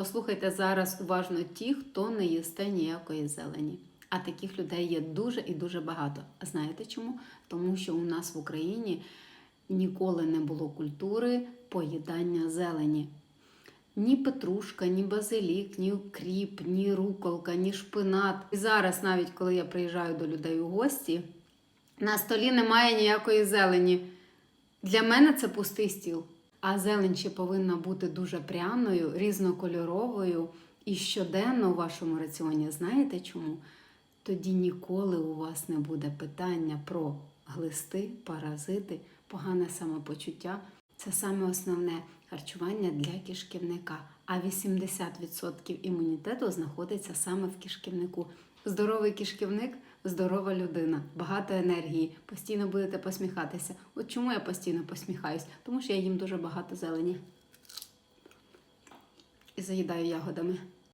Послухайте зараз уважно ті, хто не їсте ніякої зелені. А таких людей є дуже і дуже багато. Знаєте чому? Тому що у нас в Україні ніколи не було культури поїдання зелені. Ні петрушка, ні базилік, ні укріп, ні руколка, ні шпинат. І зараз, навіть коли я приїжджаю до людей у гості, на столі немає ніякої зелені. Для мене це пустий стіл. А зелень ще повинна бути дуже пряною, різнокольоровою і щоденно у вашому раціоні. Знаєте чому? Тоді ніколи у вас не буде питання про глисти, паразити, погане самопочуття. Це саме основне харчування для кишківника. А 80% імунітету знаходиться саме в кишківнику. Здоровий кишківник здорова людина, багато енергії, постійно будете посміхатися. От чому я постійно посміхаюсь? Тому що я їм дуже багато зелені і заїдаю ягодами.